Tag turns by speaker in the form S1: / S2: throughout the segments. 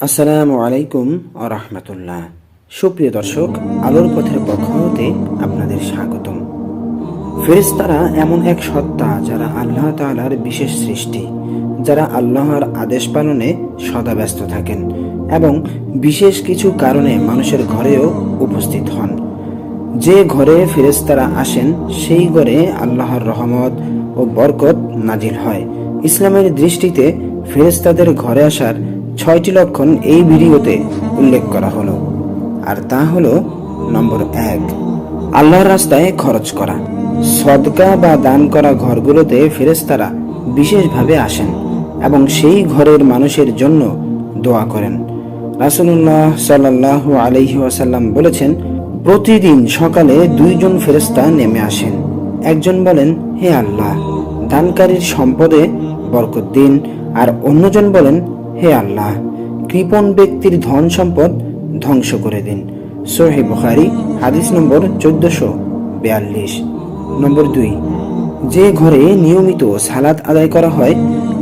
S1: আসসালামু আলাইকুম আ রহমতুল্লাহ। সুপ্রিয় দর্শক, আলোর পথের পক্ষ হতে আপনাদের স্বাগতম। ফেরেশতারা এমন এক সত্তা যারা আল্লাহ তাআলার বিশেষ সৃষ্টি, যারা আল্লাহর আদেশ পালনে সদা ব্যস্ত থাকেন এবং বিশেষ কিছু কারণে মানুষের ঘরেও উপস্থিত হন। যে ঘরে ফেরেশতারা আসেন, সেই ঘরে আল্লাহর রহমত ও বরকত নাজিল হয়। ইসলামের দৃষ্টিতে ফেরেশতাদের ঘরে আসার ছয়টি লক্ষণ এই ভিডিওতে উল্লেখ করা হলো। আর তা হলো নম্বর এক, আল্লাহর রাস্তায় খরচ করা। সদকা বা দান করা ঘরগুলোতে ফেরেশতারা বিশেষভাবে আসেন এবং সেই ঘরের মানুষের জন্য দোয়া করেন। রাসুল্লাহ সাল্লাহ আলহি ওয়াসাল্লাম বলেছেন, প্রতিদিন সকালে দুইজন ফেরেস্তা নেমে আসেন। একজন বলেন, হে আল্লাহ, দানকারীর সম্পদে বরকত দিন। আর অন্যজন বলেন হে আল্লাহ, কৃপণ ব্যক্তির ধন সম্পদ ধ্বংস করে দিন। সোহে বুখারি, হাদিস নম্বর চোদ্দশো বিয়াল্লিশ। নম্বর দুই, যে ঘরে নিয়মিত সালাত আদায় করা হয়,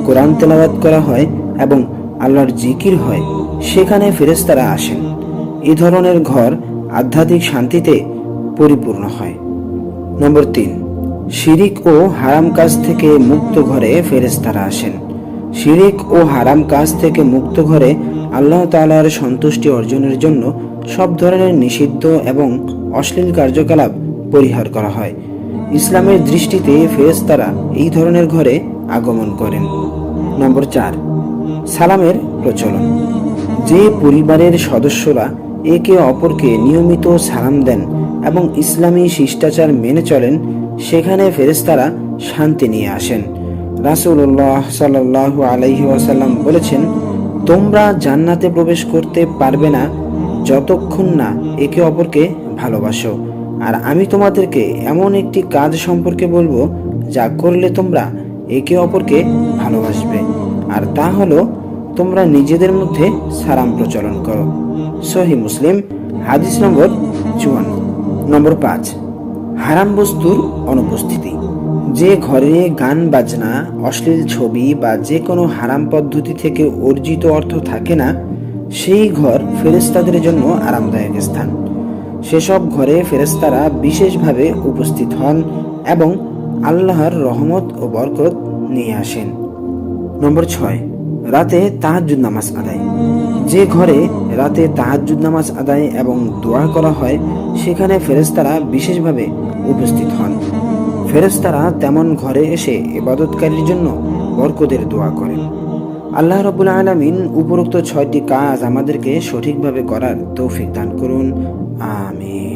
S1: কোরআন তেলাওয়াত করা হয় এবং আল্লাহর জিকির হয়, সেখানে ফেরেস্তারা আসেন। এ ধরনের ঘর আধ্যাত্মিক শান্তিতে পরিপূর্ণ হয়। নম্বর তিন, শিরিক ও হারাম কাজ থেকে মুক্ত ঘরে ফেরেস্তারা আসেন। শিরিক ও হারাম কাজ থেকে মুক্ত ঘরে আল্লাহ তাআলার সন্তুষ্টি অর্জনের জন্য সব ধরনের নিষিদ্ধ এবং অশ্লীল কার্যকলাপ পরিহার করা হয়। ইসলামের দৃষ্টিতে ফেরেস্তারা এই ধরনের ঘরে আগমন করেন। নম্বর চার, সালামের প্রচলন। যে পরিবারের সদস্যরা একে অপরকে নিয়মিত সালাম দেন এবং ইসলামী শিষ্টাচার মেনে চলেন, সেখানে ফেরেস্তারা শান্তি নিয়ে আসেন। রাসূলুল্লাহ সাল্লাল্লাহু আলাইহি ওয়াসাল্লাম বলেছেন, তোমরা জান্নাতে প্রবেশ করতে পারবে না যতক্ষণ না একে অপরকে ভালোবাসো। আর আমি তোমাদেরকে এমন একটি কাজ সম্পর্কে বলব, যা করলে তোমরা একে অপরকে ভালোবাসবে। আর তা হলো, তোমরা নিজেদের মধ্যে সালাম প্রচলন করো। সহি মুসলিম, হাদিস নম্বর চুয়ান্ন। নম্বর পাঁচ, হারাম বস্তুর অনুপস্থিতি। যে ঘরে গান বাজনা, অশ্লীল ছবি বা যে কোনো হারাম পদ্ধতি থেকে অর্জিত অর্থ থাকে না, সেই ঘর ফেরেস্তাদের জন্য আরামদায়ক স্থান। সেসব ঘরে ফেরেস্তারা বিশেষভাবে উপস্থিত হন এবং আল্লাহর রহমত ও বরকত নিয়ে আসেন। নম্বর ছয়, রাতে তাহাজ্জুদ নামাজ আদায়। যে ঘরে রাতে তাহাজ্জুদ নামাজ আদায় এবং দোয়া করা হয়, সেখানে ফেরেস্তারা বিশেষভাবে উপস্থিত হন। ফেরেস্তারা তেমন ঘরে এসে এবাদতকারীর জন্য বরকদের দোয়া করেন। আল্লাহ রবুল আলমিন উপরোক্ত ছয়টি কাজ আমাদেরকে সঠিকভাবে করার তৌফিক দান করুন। আমিন।